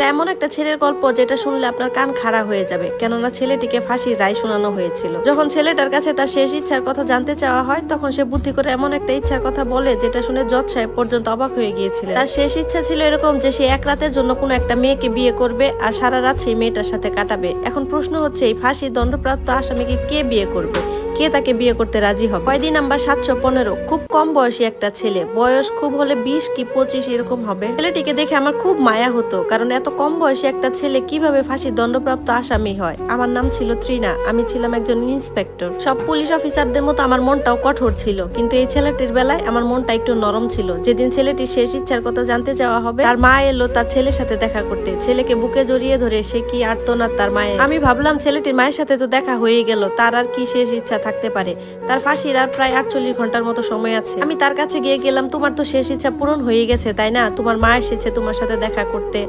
এটা এমন একটা ছেলের গল্প যেটা শুনলে আপনার কান খাড়া হয়ে যাবে, কেননা ছেলেটিকে ফাঁসির রায় শোনানো হয়েছিল। যখন ছেলেটার কাছে তার শেষ ইচ্ছার কথা জানতে চাওয়া হয়, তখন সে বুদ্ধি করে এমন একটা ইচ্ছার কথা বলে, যেটা শুনে জজ সাহেব পর্যন্ত অবাক হয়ে গিয়েছিলেন। তার শেষ ইচ্ছা ছিল এরকম যে সে এক রাতের জন্য কোনো একটা মেয়েকে বিয়ে করবে আর সারা রাত সেই মেয়েটার সাথে কাটাবে। এখন প্রশ্ন হচ্ছে, এই ফাঁসি দণ্ডপ্রাপ্ত আসামিকে কে বিয়ে করবে? কে তাকে বিয়ে করতে রাজি হবে? কয়দিন নাম্বার সাতশো পনেরো? খুব কম বয়সী একটা ছেলে। বয়স খুব হলে বিশ কি পঁচিশ এরকম হবে। ছেলেটিকে দেখে আমার খুব মায়া হতো, কারণ এত কম বয়সী একটা ছেলে কীভাবে ফাঁসির দণ্ডপ্রাপ্ত আসামি হয়? আমার নাম ছিল ত্রিনা, আমি ছিলাম একজন ইন্সপেক্টর। সব পুলিশ অফিসারদের মতো আমার মনটাও কঠোর ছিল, কিন্তু এই ছেলেটির বেলায় আমার মনটা একটু নরম ছিল। যেদিন ছেলেটির শেষ ইচ্ছার কথা জানতে যাওয়া হবে, তার মা এলো তার ছেলের সাথে দেখা করতে। ছেলেকে বুকে জড়িয়ে ধরে সে কি আর্তনাদ তার মায়ের? আমি ভাবলাম ছেলেটির মায়ের সাথে তো দেখা হয়ে গেল, তার আর কি শেষ ইচ্ছা থাকতে পারে। তার ফাঁসির আর প্রায় আটচল্লিশ ঘণ্টার মতো সময় আছে। আমি তার কাছে গিয়ে গেলাম, তোমার তো শেষ ইচ্ছা পূরণ হয়ে গেছে, তাই না? তোমার মা এসেছে তোমার সাথে দেখা করতে।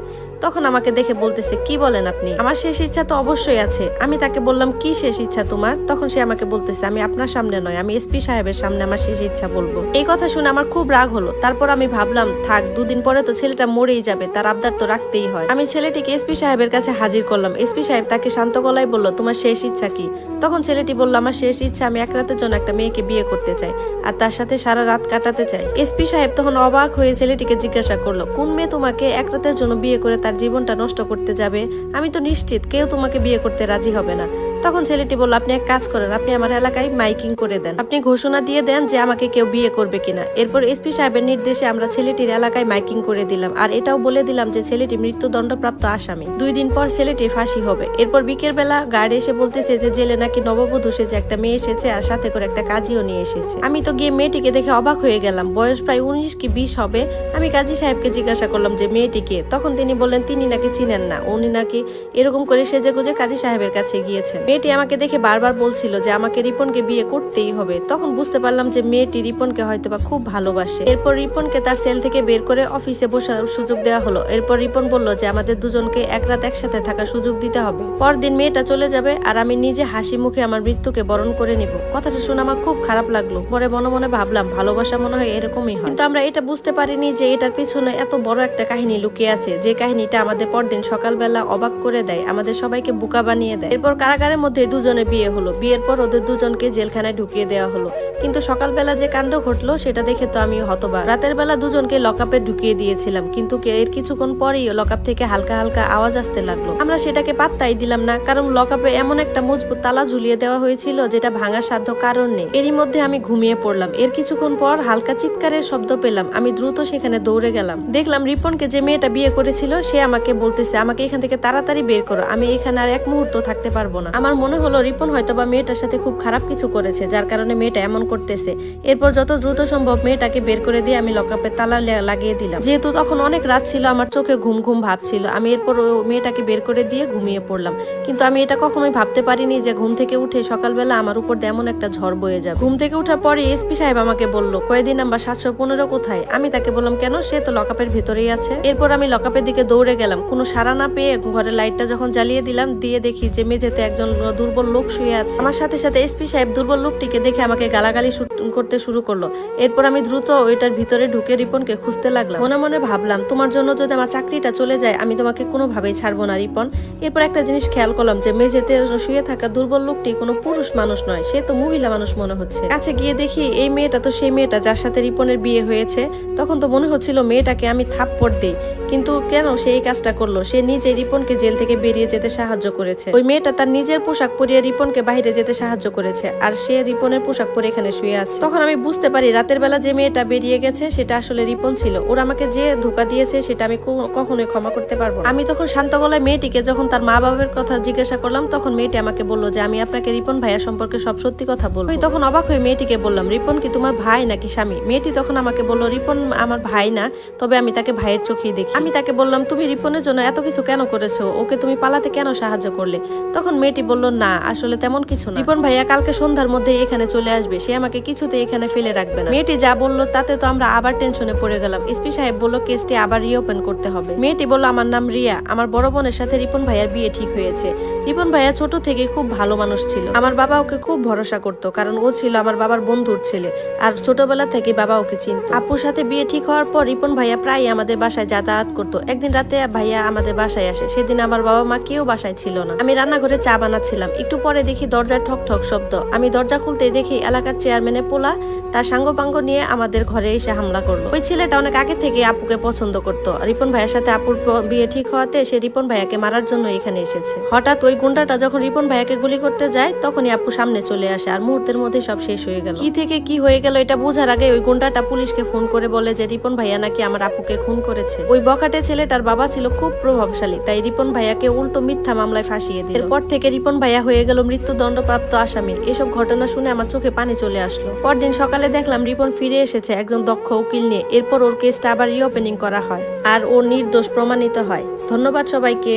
তখন আমাকে দেখে বলতেছে, কি বলেন আপনি? আমার শেষ ইচ্ছা তো অবশ্যই আছে। আমি তাকে বললাম, কি শেষ ইচ্ছা তোমার? তখন সে আমাকে বলতেছে, আমি আপনার সামনে নয়, আমি এসপি সাহেবের সামনে আমার শেষ ইচ্ছা বলব। এই কথা শুনে আমার খুব রাগ হলো। তারপর আমি ভাবলাম, থাক, দুদিন পরে তো ছেলেটা মরেই যাবে, তার আবদার তো রাখতেই হয়। আমি ছেলেটিকে এসপি সাহেবের কাছে হাজির করলাম। এসপি সাহেব তাকে শান্ত গলায় বলল, তোমার শেষ ইচ্ছা কি? তখন ছেলেটি বলল, আমার শেষ ইচ্ছা আমি এক রাতের জন্য একটা মেয়েকে বিয়ে করতে চাই আর তার সাথে সারা রাত কাটাতে চাই। এসপি সাহেব তখন অবাক হয়ে ছেলেটিকে জিজ্ঞাসা করল, কোন মেয়ে তোমাকে এক রাতের জন্য বিয়ে করে তার জীবনটা নষ্ট করতে যাবে? আমি তো নিশ্চিত কেউ তোমাকে বিয়ে করতে রাজি হবে না। তখন ছেলেটি বলল, আপনি এক কাজ করেন, আপনি আমার এলাকায় মাইকিং করে দেন। আপনি ঘোষণা দিয়ে দেন যে আমাকে কেউ বিয়ে করবে কিনা। এরপর এসপি সাহেবের নির্দেশে আমরা ছেলেটির এলাকায় মাইকিং করে দিলাম আর এটাও বলে দিলাম যে ছেলেটি মৃত্যুদণ্ডপ্রাপ্ত আসামি। দুই দিন পর ছেলেটি ফাঁসি হবে। এরপর বিকেল বেলা গার্ড এসে বলতেছে যে জেলে নাকি নববধূ সেজে একটা মেয়ে এসেছে আর সাথে করে একটা কাজীও নিয়ে এসেছে। আমি তো গিয়ে মেয়েটিকে দেখে অবাক হয়ে গেলাম। বয়স প্রায় উনিশ কি বিশ হবে? আমি কাজী সাহেবকে জিজ্ঞাসা করলাম যে, মেয়েটিকে? তখন তিনি বললেন, তিনি নাকি চিনেন না। উনি নাকি এরকম করে সেজে গুজে কাজী সাহেবের কাছে গিয়েছেন। মেয়েটি আমাকে দেখে বারবার বলছিল যে, আমাকে রিপনকে বিয়ে করতেই হবে। তখন বুঝতে পারলাম যে, মেয়েটি রিপনকে হয়তোবা খুব ভালোবাসে। এরপর রিপনকে তার সেল থেকে বের করে অফিসে বসার সুযোগ দেওয়া হলো। এরপর রিপন বলল যে, আমাদের দুজনকে এক রাত একসাথে থাকার সুযোগ দিতে হবে। পরদিন মেয়েটা চলে যাবে আর আমি নিজে হাসি মুখে আমার মৃত্যুকে বরণ করে নিব। কথাটা শুনে আমার খুব খারাপ লাগল। পরে মনে মনে ভাবলাম, ভালোবাসা মনে হয় এরকমই হয়। কিন্তু আমরা এটা বুঝতে পারিনি যে এটার পিছনে এত বড় একটা কাহিনী লুকিয়ে আছে, যে কাহিনীটা আমাদের পরদিন সকালবেলা অবাক করে দেয়, আমাদের সবাইকে বোকা বানিয়ে দেয়। এরপর কারাগারের মধ্যে দুজনে বিয়ে হলো। বিয়ের পর ওদের দুজনকে জেলখানায় ঢুকিয়ে দেওয়া হলো। কিন্তু সকালবেলা যে কাণ্ড ঘটলো, সেটা দেখে তো আমি হতবাক। রাতের বেলা দুজনকে লকআপে ঢুকিয়ে দিয়েছিলাম, কিন্তু এর কিছুক্ষণ পরেই লকআপ থেকে হালকা হালকা আওয়াজ আসতে লাগল। আমরা সেটাকে পাত্তাই দিলাম না, কারণ লকআপে এমন একটা মজবুত তালা ঝুলিয়ে দেওয়া হয়েছিল, যেটা ভাঙার সাধ্য কারণ নেই। এরই মধ্যে আমি ঘুমিয়ে পড়লাম। এর কিছুক্ষণ পর হালকা চিৎকারের শব্দ পেলাম। আমি দ্রুত সেখানে দৌড়ে গেলাম। দেখলাম রিপনকে যে মেয়েটা বিয়ে করেছিল, সে আমাকে বলতেছে, আমাকে এখান থেকে তাড়াতাড়ি বের করো। আমি এখানে আর এক মুহূর্ত থাকতে পারব না। আমার মনে হলো রিপন হয়তো বা মেয়েটার সাথে খুব খারাপ কিছু করেছে, যার কারণে মেয়েটা এমন করতেছে। এরপর যত দ্রুত সম্ভব মেয়েটাকে বের করে দিয়ে আমি লকআপে তালা লাগিয়ে দিলাম। যেহেতু তখন অনেক রাত ছিল, আমার চোখে ঘুম ঘুম ভাব ছিল। আমি এরপর মেয়েটাকে বের করে দিয়ে ঘুমিয়ে পড়লাম। কিন্তু আমি এটা কখনোই ভাবতে পারিনি যে ঘুম থেকে উঠে সকালবেলা আমার উপর তেমন একটা ঝড় বয়ে যাবে। ঘুম থেকে ওঠার পরে এসপি সাহেব আমাকে বলল কয়েকদিন নাম্বার সাতশো পনেরো কোথায়? আমি তাকে বললাম, কেন? সে তো লকআপের ভিতরেই আছে। এরপর আমি লকআপের দিকে দৌড়ে গেলাম। কোনো সারা না পেয়ে ঘরের লাইটটা যখন জ্বালিয়ে দিলাম, দিয়ে দেখি যে মেঝেতে একজন দুর্বল লোক শুয়ে আছে। আমার সাথে সাথে এসপি সাহেব দুর্বল লোকটিকে দেখে আমাকে গালাগালি করতে শুরু করল। এরপর আমি দ্রুত ওইটার ভিতরে ঢুকে রিপনকে খুঁজতে লাগলাম। মনে মনে ভাবলাম, তোমার জন্য যদি আমার চাকরিটা চলে যায়, আমি তোমাকে কোনোভাবেই ছাড়বো না, রিপন। এরপর একটা জিনিস খেয়াল করলাম যে মেঝেতে শুয়ে থাকা দুর্বল লোকটি কোনো পুরুষ মানুষ নয়। সে তো মহিলা মানুষ মনে হচ্ছে। কাছে গিয়ে দেখি এই মেয়েটা তো সেই মেয়েটা যার সাথে রিপনের বিয়ে হয়েছে। তখন তো মনে হচ্ছিল মেয়েটাকে আমি থাপ্পড় দিই। কিন্তু কেন সে এই কাজটা করল? সে নিজে রিপনকে জেল থেকে বেরিয়ে যেতে সাহায্য করেছে। ওই মেয়েটা তার নিজের পোশাক পরিয়ে রিপনকে বাইরে যেতে সাহায্য করেছে, আর সে রিপনের পোশাক পরে এখানে শুয়ে আছে। তখন আমি বুঝতে পারি, রাতের বেলা যে মেয়েটা বেরিয়ে গেছে, সেটা আসলে রিপন ছিল। ওরা আমাকে যে ধোকা দিয়েছে, সেটা আমি কখনোই ক্ষমা করতে পারব আমি তখন শান্ত গলায় মেয়েটিকে যখন তার মা বাবার কথা জিজ্ঞাসা করলাম, তখন মেয়েটি আমাকে বলল যে, আমি আপনাকে রিপন ভাইয়া সম্পর্কে সব সত্যি কথা বলব। আমি তখন অবাক হয়ে মেয়েটিকে বললাম, রিপন কি তোমার ভাই নাকি স্বামী? মেয়েটি তখন আমাকে বলল, রিপন আমার ভাই না, তবে আমি তাকে ভাইয়ের চোখেই দেখি। আমি তাকে বললাম, তুমি রিপনের জন্য এত কিছু কেন করেছ? ওকে তুমি পালাতে কেন সাহায্য করলে? তখন মেয়েটি বলল, না, আসলে তেমন কিছু না। রিপন ভাইয়া কালকে সন্ধ্যার মধ্যে এখানে চলে আসবে। সে আমাকে কিছুতে এখানে ফেলে রাখবে না। মেয়েটি যা বলল, তাতে তো আমরা আবার টেনশনে পড়ে গেলাম। এসপি সাহেব বলল, কেসটি আবার রিওপেন করতে হবে। মেয়েটি বলল, আমার নাম রিয়া। আমার বড় বোনের সাথে রিপন ভাইয়ার বিয়ে ঠিক হয়েছে। রিপন ভাইয়া ছোট থেকে খুব ভালো মানুষ ছিল। আমার বাবা ওকে খুব ভরসা করতো, কারণ ও ছিল আমার বাবার বন্ধুর ছেলে। আর ছোটবেলা থেকে বাবা ওকে চিনত। আপুর সাথে বিয়ে ঠিক হওয়ার পর রিপন ভাইয়া প্রায় আমাদের বাসায় যাতায়াত করতো। একদিন রাতে ভাইয়া আমাদের বাসায় আসে। সেদিন আমার বাবা মা কেউ বাসায় ছিল না। আমি রান্নাঘরে চা বানাচ্ছিলাম। একটু পরে দেখি দরজায় ঠক ঠক শব্দ। আমি দরজা খুলতেই দেখি এলাকার চেয়ারম্যানের পোলা তার সাঙ্গপাঙ্গ নিয়ে আমাদের ঘরে এসে হামলা করল। ওই ছেলেটা অনেক আগে থেকে আপুকে পছন্দ করতো। রিপন ভাইয়ের সাথে আপুর বিয়ে ঠিক হওয়াতে সে রিপন ভাইয়াকে মারার জন্য এখানে এসেছে। হঠাৎ ওই গুন্ডাটা যখন রিপন ভাইয়াকে গুলি করতে যায়, তখনই আপু সামনে চলে আসে আর মুহূর্তের মধ্যে সব শেষ হয়ে গেল। কি থেকে কি হয়ে গেল এটা বোঝার আগে ওই গুন্ডাটা পুলিশকে ফোন করে বলে যে, রিপন ভাইয়া নাকি আমার আপুকে খুন করেছে। ওই বখাটে ছেলেটার বাবা ছিল খুব প্রভাবশালী, তাই রিপন ভাইয়াকে উল্টো মিথ্যা মামলায় ফাঁসিয়ে দিল। এরপর থেকে রিপন ভাইয়া হয়ে গেল মৃত্যুদণ্ডপ্রাপ্ত আসামি এসব ঘটনা শুনে আমার চোখে পানি চলে আসলো। পরদিন সকালে দেখলাম রিপন ফিরে এসেছে একজন দক্ষ উকিল নিয়ে। এরপর ওর কেসটা আবার রিওপেনিং করা হয়, আর ও নির্দোষ প্রমাণিত হয়। ধন্যবাদ সবাইকে।